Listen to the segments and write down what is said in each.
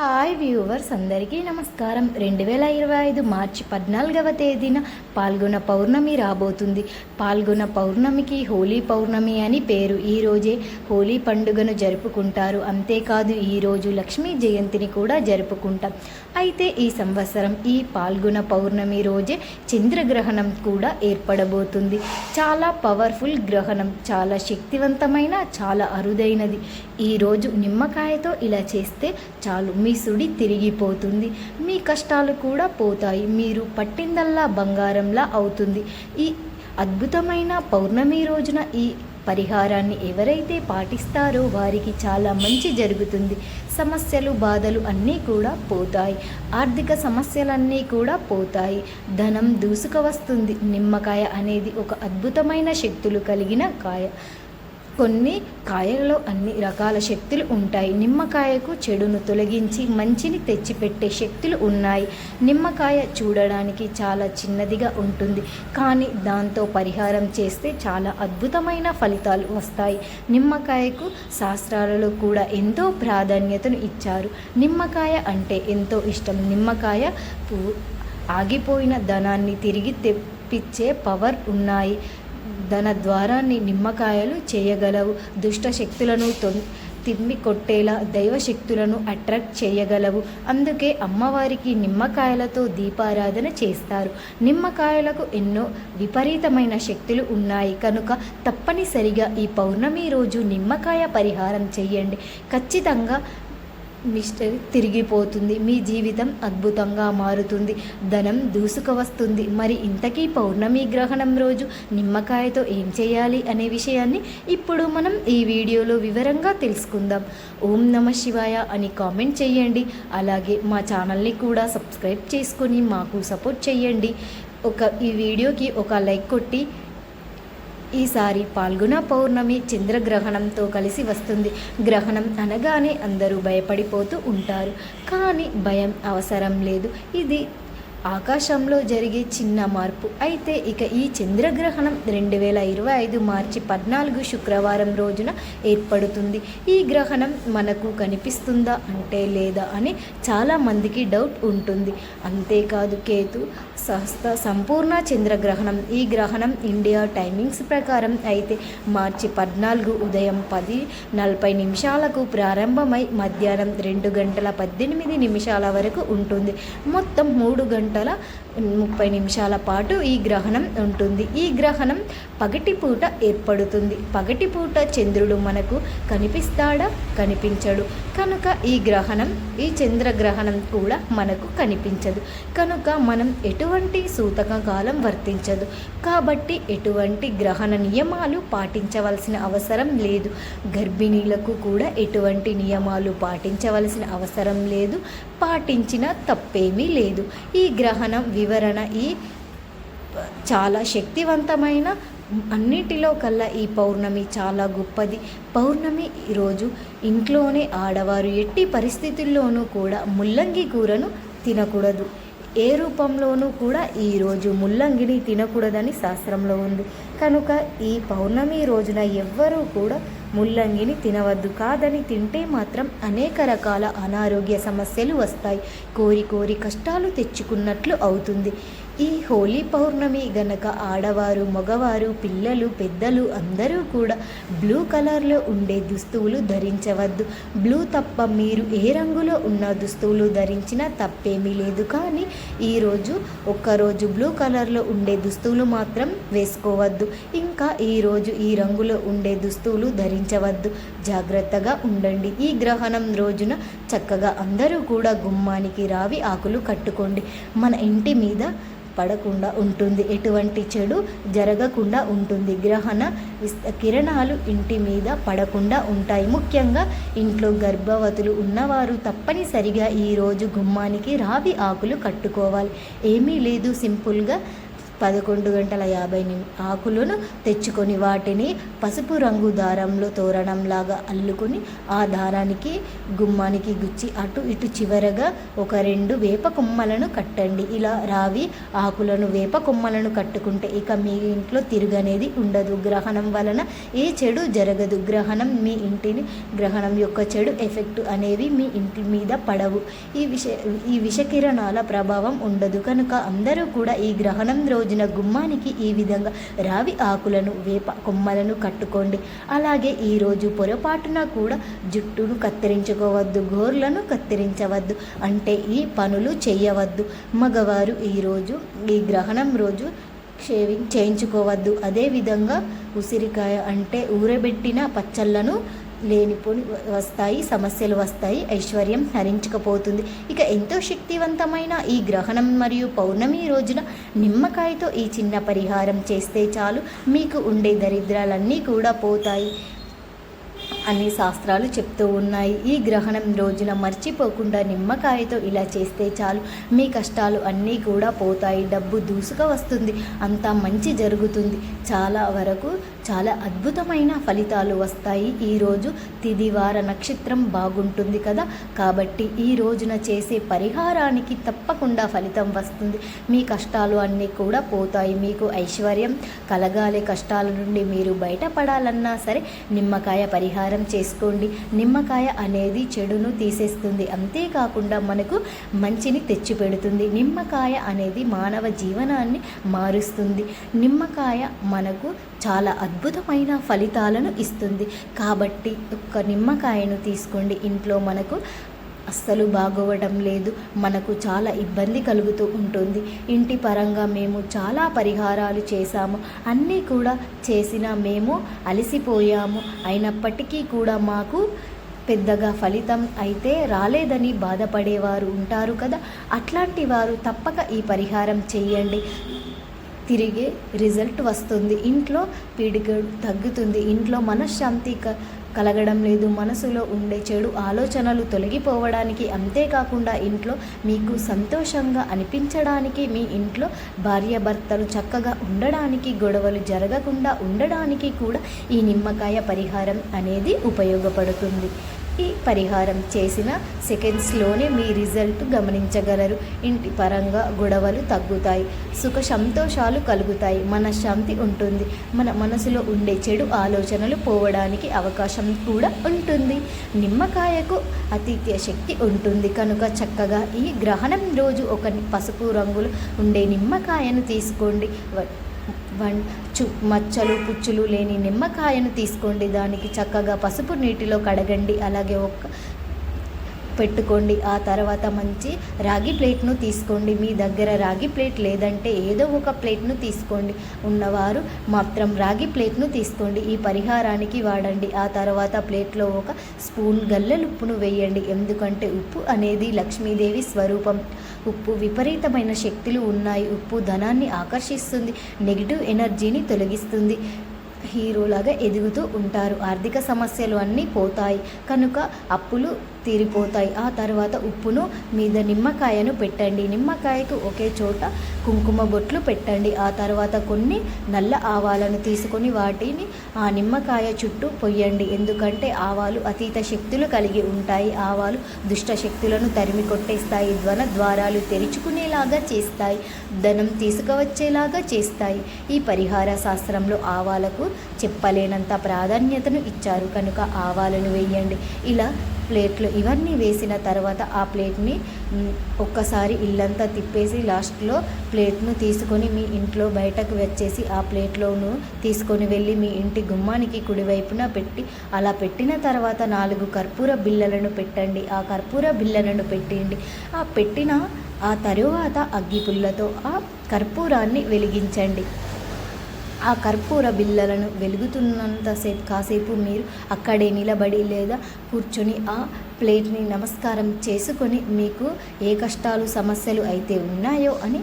Hi viewers అందరికీ నమస్కారం. రెండు వేల ఇరవై ఐదు మార్చి పద్నాలుగవ తేదీన పాల్గొన పౌర్ణమి రాబోతుంది. పాల్గొన పౌర్ణమికి హోలీ పౌర్ణమి అని పేరు. ఈ రోజే హోలీ పండుగను జరుపుకుంటారు. అంతేకాదు ఈరోజు లక్ష్మీ జయంతిని కూడా జరుపుకుంటాం. అయితే ఈ సంవత్సరం ఈ పాల్గొన పౌర్ణమి రోజే చంద్రగ్రహణం కూడా ఏర్పడబోతుంది. చాలా పవర్ఫుల్ గ్రహణం. చాలా శక్తివంతమైన చాలా అరుదైనది. ఈరోజు నిమ్మకాయతో ఇలా చేస్తే చాలు. మీ సుడి తిరిగిపోతుంది. మీ కష్టాలు కూడా పోతాయి. మీరు పట్టిందల్లా బంగారంలా అవుతుంది. ఈ అద్భుతమైన పౌర్ణమి రోజున ఈ పరిహారాన్ని ఎవరైతే పాటిస్తారో వారికి చాలా మంచి జరుగుతుంది. సమస్యలు బాధలు అన్నీ కూడా పోతాయి. ఆర్థిక సమస్యలన్నీ కూడా పోతాయి. ధనం దూసుక వస్తుంది. నిమ్మకాయ అనేది ఒక అద్భుతమైన శక్తులు కలిగిన కాయ. కొన్ని కాయలలో అన్ని రకాల శక్తులు ఉంటాయి. నిమ్మకాయకు చెడును తొలగించి మంచిని తెచ్చిపెట్టే శక్తులు ఉన్నాయి. నిమ్మకాయ చూడడానికి చాలా చిన్నదిగా ఉంటుంది. కానీ దాంతో పరిహారం చేస్తే చాలా అద్భుతమైన ఫలితాలు వస్తాయి. నిమ్మకాయకు శాస్త్రాలలో కూడా ఎంతో ప్రాధాన్యతను ఇచ్చారు. నిమ్మకాయ అంటే ఎంతో ఇష్టం. నిమ్మకాయ పూ ఆగిపోయిన ధనాన్ని తిరిగి తెప్పించే పవర్ ఉన్నాయి. ధన ద్వారాన్ని నిమ్మకాయలు చేయగలవు. దుష్ట శక్తులను తొ తిమ్మి కొట్టేలా దైవశక్తులను అట్రాక్ట్ చేయగలవు. అందుకే అమ్మవారికి నిమ్మకాయలతో దీపారాధన చేస్తారు. నిమ్మకాయలకు ఎన్నో విపరీతమైన శక్తులు ఉన్నాయి. కనుక తప్పనిసరిగా ఈ పౌర్ణమి రోజు నిమ్మకాయ పరిహారం చేయండి. ఖచ్చితంగా మిస్టర్ తిరిగిపోతుంది. మీ జీవితం అద్భుతంగా మారుతుంది. ధనం దూసుకవస్తుంది. మరి ఇంతకీ పౌర్ణమి గ్రహణం రోజు నిమ్మకాయతో ఏం చేయాలి అనే విషయాన్ని ఇప్పుడు మనం ఈ వీడియోలో వివరంగా తెలుసుకుందాం. ఓం నమ శివాయ అని కామెంట్ చేయండి. అలాగే మా ఛానల్ని కూడా సబ్స్క్రైబ్ చేసుకొని మాకు సపోర్ట్ చేయండి. ఒక ఈ వీడియోకి ఒక లైక్ కొట్టి ఈసారి పాల్గొన పౌర్ణమి చంద్రగ్రహణంతో కలిసి వస్తుంది. గ్రహణం అనగానే అందరూ భయపడిపోతూ ఉంటారు. కానీ భయం అవసరం లేదు. ఇది ఆకాశంలో జరిగే చిన్న మార్పు. అయితే ఇక ఈ చంద్రగ్రహణం రెండు వేల ఇరవై ఐదు మార్చి పద్నాలుగు శుక్రవారం రోజున ఏర్పడుతుంది. ఈ గ్రహణం మనకు కనిపిస్తుందా అంటే లేదా అని చాలామందికి డౌట్ ఉంటుంది. అంతేకాదు కేతు సహస్త సంపూర్ణ చంద్రగ్రహణం. ఈ గ్రహణం ఇండియా టైమింగ్స్ ప్రకారం అయితే మార్చి పద్నాలుగు ఉదయం పది నలభై నిమిషాలకు ప్రారంభమై మధ్యాహ్నం రెండు గంటల పద్దెనిమిది నిమిషాల వరకు ఉంటుంది. మొత్తం మూడు గంటల ముప్పై నిమిషాల పాటు ఈ గ్రహణం ఉంటుంది. ఈ గ్రహణం పగటిపూట ఏర్పడుతుంది. పగటిపూట చంద్రుడు మనకు కనిపిస్తాడా? కనిపించడు. కనుక ఈ గ్రహణం ఈ చంద్రగ్రహణం కూడా మనకు కనిపించదు. కనుక మనం ఎటు ఎటువంటి సూతక కాలం వర్తించదు. కాబట్టి ఎటువంటి గ్రహణ నియమాలు పాటించవలసిన అవసరం లేదు. గర్భిణీలకు కూడా ఎటువంటి నియమాలు పాటించవలసిన అవసరం లేదు. పాటించిన తప్పేమీ లేదు. ఈ గ్రహణం వివరణ ఈ చాలా శక్తివంతమైన అన్నిటిలో కల్లా ఈ పౌర్ణమి చాలా గొప్పది. పౌర్ణమి ఈరోజు ఇంట్లోనే ఆడవారు ఎట్టి పరిస్థితుల్లోనూ కూడా ముల్లంగి కూరను తినకూడదు. ఏ రూపంలోనూ కూడా ఈరోజు ముల్లంగిని తినకూడదని శాస్త్రంలో ఉంది. కనుక ఈ పౌర్ణమి రోజున ఎవ్వరూ కూడా ముల్లంగిని తినవద్దు. కాదని తింటే మాత్రం అనేక రకాల అనారోగ్య సమస్యలు వస్తాయి. కోరి కోరి కష్టాలు తెచ్చుకున్నట్లు అవుతుంది. ఈ హోలీ పౌర్ణమి గనక ఆడవారు మగవారు పిల్లలు పెద్దలు అందరూ కూడా బ్లూ కలర్లో ఉండే దుస్తువులు ధరించవద్దు. బ్లూ తప్ప మీరు ఏ రంగులో ఉన్న దుస్తువులు ధరించినా తప్పేమీ లేదు. కానీ ఈరోజు ఒక్కరోజు బ్లూ కలర్లో ఉండే దుస్తువులు మాత్రం వేసుకోవద్దు. ఇంకా ఈరోజు ఈ రంగులో ఉండే దుస్తువులు ధరించవద్దు. జాగ్రత్తగా ఉండండి. ఈ గ్రహణం రోజున చక్కగా అందరూ కూడా గుమ్మానికి రావి ఆకులు కట్టుకోండి. మన ఇంటి మీద పడకుండా ఉంటుంది. ఎటువంటి చెడు జరగకుండా ఉంటుంది. గ్రహణ కిరణాలు ఇంటి మీద పడకుండా ఉంటాయి. ముఖ్యంగా ఇంట్లో గర్భవతులు ఉన్నవారు తప్పనిసరిగా ఈరోజు గుమ్మానికి రావి ఆకులు కట్టుకోవాలి. ఏమీ లేదు. సింపుల్గా పదకొండు గంటల యాభై నిమి ఆకులను తెచ్చుకొని వాటిని పసుపు రంగు దారంలో తోరణంలాగా అల్లుకొని ఆ దారానికి గుమ్మానికి గుచ్చి అటు ఇటు చివరగా ఒక రెండు వేప కొమ్మలను కట్టండి. ఇలా రావి ఆకులను వేప కొమ్మలను కట్టుకుంటే ఇక మీ ఇంట్లో తిరుగనేది ఉండదు. గ్రహణం వలన ఏ చెడు జరగదు. గ్రహణం మీ ఇంటిని గ్రహణం యొక్క చెడు ఎఫెక్ట్ అనేవి మీ ఇంటి మీద పడవు. ఈ విష ఈ విషకిరణాల ప్రభావం ఉండదు. కనుక అందరూ కూడా ఈ గ్రహణం రోజు రోజున గుమ్మానికి ఈ విధంగా రావి ఆకులను వేప కొమ్మలను కట్టుకోండి. అలాగే ఈరోజు పొరపాటున కూడా జుట్టును కత్తిరించుకోవద్దు గోర్లను కత్తిరించవద్దు అంటే ఈ పనులు చేయవద్దు మగవారు ఈరోజు ఈ గ్రహణం రోజు షేవింగ్ చేయించుకోవద్దు. అదేవిధంగా ఉసిరికాయ అంటే ఊరబెట్టిన పచ్చళ్ళను లేనిపోని వస్తాయి సమస్యలు వస్తాయి ఐశ్వర్యం హరించకపోతుంది. ఇక ఎంతో శక్తివంతమైన ఈ గ్రహణం మరియు పౌర్ణమి రోజున నిమ్మకాయతో ఈ చిన్న పరిహారం చేస్తే చాలు. మీకు ఉండే దరిద్రాలన్నీ కూడా పోతాయి. అన్ని శాస్త్రాలు చెప్తూ ఉన్నాయి. ఈ గ్రహణం రోజున మర్చిపోకుండా నిమ్మకాయతో ఇలా చేస్తే చాలు. మీ కష్టాలు అన్నీ కూడా పోతాయి. డబ్బు దూసుక వస్తుంది. అంతా మంచి జరుగుతుంది. చాలా వరకు చాలా అద్భుతమైన ఫలితాలు వస్తాయి. ఈరోజు తిదివార నక్షత్రం బాగుంటుంది కదా? కాబట్టి ఈ రోజున చేసే పరిహారానికి తప్పకుండా ఫలితం వస్తుంది. మీ కష్టాలు అన్నీ కూడా పోతాయి. మీకు ఐశ్వర్యం కలగాలి కష్టాల నుండి మీరు బయటపడాలన్నా సరే నిమ్మకాయ పరిహారం పరిహారం చేసుకోండి. నిమ్మకాయ అనేది చెడును తీసేస్తుంది. అంతేకాకుండా మనకు మంచిని తెచ్చిపెడుతుంది. నిమ్మకాయ అనేది మానవ జీవనాన్ని మారుస్తుంది. నిమ్మకాయ మనకు చాలా అద్భుతమైన ఫలితాలను ఇస్తుంది. కాబట్టి ఒక్క నిమ్మకాయను తీసుకోండి. ఇంట్లో మనకు అస్సలు బాగోవడం లేదు. మనకు చాలా ఇబ్బంది కలుగుతూ ఉంటుంది. ఇంటి పరంగా మేము చాలా పరిహారాలు చేశాము. అన్నీ కూడా చేసిన మేము అలసిపోయాము. అయినప్పటికీ కూడా మాకు పెద్దగా ఫలితం అయితే రాలేదని బాధపడేవారు ఉంటారు కదా. అట్లాంటి వారు తప్పక ఈ పరిహారం చేయండి. తిరిగే రిజల్ట్ వస్తుంది. ఇంట్లో పీడికడు తగ్గుతుంది. ఇంట్లో మనశ్శాంతి క కలగడం లేదు. మనసులో ఉండే చెడు ఆలోచనలు తొలగిపోవడానికి అంతేకాకుండా ఇంట్లో మీకు సంతోషంగా అనిపించడానికి మీ ఇంట్లో భార్యాభర్తలు చక్కగా ఉండడానికి గొడవలు జరగకుండా ఉండడానికి కూడా ఈ నిమ్మకాయ పరిహారం అనేది ఉపయోగపడుతుంది. ఈ పరిహారం చేసిన సెకండ్స్లోనే మీ రిజల్ట్ గమనించగలరు. ఇంటి పరంగా గొడవలు తగ్గుతాయి. సుఖ సంతోషాలు కలుగుతాయి. మనశ్శాంతి ఉంటుంది. మన మనసులో ఉండే చెడు ఆలోచనలు పోవడానికి అవకాశం కూడా ఉంటుంది. నిమ్మకాయకు అతీత్య శక్తి ఉంటుంది. కనుక చక్కగా ఈ గ్రహణం రోజు ఒక పసుపు రంగులు ఉండే నిమ్మకాయను తీసుకోండి. వన్ చు మచ్చలు పుచ్చులు లేని నిమ్మకాయను తీసుకోండి. దానికి చక్కగా పసుపు నీటిలో కడగండి. అలాగే ఒక పెట్టుకోండి. ఆ తర్వాత మంచి రాగి ప్లేట్ను తీసుకోండి. మీ దగ్గర రాగి ప్లేట్ లేదంటే ఏదో ఒక ప్లేట్ను తీసుకోండి. ఉన్నవారు మాత్రం రాగి ప్లేట్ను తీసుకోండి. ఈ పరిహారానికి వాడండి. ఆ తర్వాత ప్లేట్లో ఒక స్పూన్ గల్లలుప్పును వేయండి. ఎందుకంటే ఉప్పు అనేది లక్ష్మీదేవి స్వరూపం. ఉప్పు విపరీతమైన శక్తులు ఉన్నాయి. ఉప్పు ధనాన్ని ఆకర్షిస్తుంది. నెగిటివ్ ఎనర్జీని తొలగిస్తుంది. హీరోలాగా ఎదుగుతూ ఉంటారు. ఆర్థిక సమస్యలు అన్నీ పోతాయి. కనుక అప్పులు తీరిపోతాయి. ఆ తర్వాత ఉప్పును మీద నిమ్మకాయను పెట్టండి. నిమ్మకాయకు ఒకే చోట కుంకుమ బొట్లు పెట్టండి. ఆ తర్వాత కొన్ని నల్ల ఆవాలను తీసుకొని వాటిని ఆ నిమ్మకాయ చుట్టూ పొయ్యండి. ఎందుకంటే ఆవాలు అతీత శక్తులు కలిగి ఉంటాయి. ఆవాలు దుష్ట శక్తులను తరిమి కొట్టేస్తాయి. ధ్వన ద్వారాలు తెరుచుకునేలాగా చేస్తాయి. ధనం తీసుకువచ్చేలాగా చేస్తాయి. ఈ పరిహార శాస్త్రంలో ఆవాలకు చెప్పలేనంత ప్రాధాన్యతను ఇచ్చారు. కనుక ఆవాలను వేయండి. ఇలా ప్లేట్లు ఇవన్నీ వేసిన తర్వాత ఆ ప్లేట్ని ఒక్కసారి ఇల్లంతా తిప్పేసి లాస్ట్లో ప్లేట్ను తీసుకొని మీ ఇంట్లో బయటకు వచ్చేసి ఆ ప్లేట్లోను తీసుకొని వెళ్ళి మీ ఇంటి గుమ్మానికి కుడివైపున పెట్టి అలా పెట్టిన తర్వాత నాలుగు కర్పూర బిళ్ళలను పెట్టండి. ఆ కర్పూర బిళ్ళలను పెట్టండి ఆ పెట్టిన ఆ తరువాత అగ్గిపుల్లతో ఆ కర్పూరాన్ని వెలిగించండి. ఆ కర్పూర బిళ్ళలను వెలుగుతున్నంతసేపు కాసేపు మీరు అక్కడే నిలబడి లేదా కూర్చొని ఆ ప్లేట్ని నమస్కారం చేసుకొని మీకు ఏ కష్టాలు సమస్యలు అయితే ఉన్నాయో అని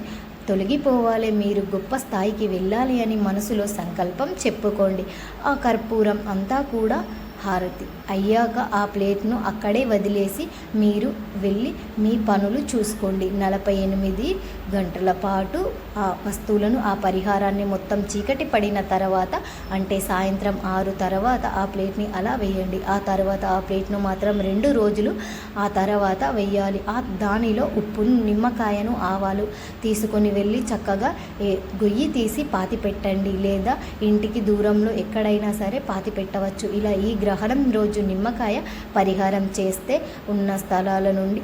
తొలగిపోవాలి. మీరు గొప్ప స్థాయికి వెళ్ళాలి అని మనసులో సంకల్పం చెప్పుకోండి. ఆ కర్పూరం అంతా కూడా హారతి. అయ్యాక ఆ ప్లేట్ను అక్కడే వదిలేసి మీరు వెళ్ళి మీ పనులు చూసుకోండి. నలభై ఎనిమిది గంటల పాటు ఆ వస్తువులను ఆ పరిహారాన్ని మొత్తం చీకటి పడిన తర్వాత అంటే సాయంత్రం ఆరు తర్వాత ఆ ప్లేట్ని అలా వేయండి. ఆ తర్వాత ఆ ప్లేట్ను మాత్రం రెండు రోజులు ఆ తర్వాత వేయాలి. ఆ దానిలో ఉప్పును నిమ్మకాయను ఆవాలు తీసుకొని వెళ్ళి చక్కగా గొయ్యి తీసి పాతి పెట్టండి లేదా ఇంటికి దూరంలో ఎక్కడైనా సరే పాతి పెట్టవచ్చు ఇలా ఈ గ్రహణం రోజు నిమ్మకాయ పరిహారం చేస్తే ఉన్న స్థలాల నుండి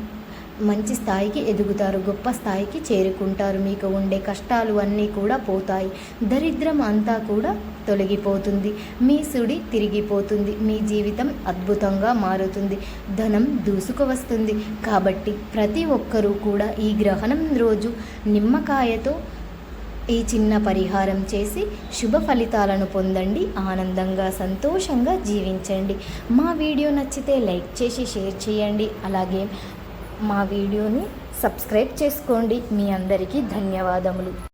మంచి స్థాయికి ఎదుగుతారు గొప్ప స్థాయికి చేరుకుంటారు. మీకు ఉండే కష్టాలు అన్నీ కూడా పోతాయి. దరిద్రం అంతా కూడా తొలగిపోతుంది. మీ సుడి తిరిగిపోతుంది. మీ జీవితం అద్భుతంగా మారుతుంది. ధనం దూసుకువస్తుంది. కాబట్టి ప్రతి ఒక్కరూ కూడా ఈ గ్రహణం రోజు నిమ్మకాయతో ఈ చిన్న పరిహారం చేసి శుభ ఫలితాలను పొందండి. ఆనందంగా సంతోషంగా జీవించండి. మా వీడియో నచ్చితే లైక్ చేసి షేర్ చేయండి. అలాగే మా వీడియోని సబ్స్క్రైబ్ చేసుకోండి. మీ అందరికీ ధన్యవాదములు.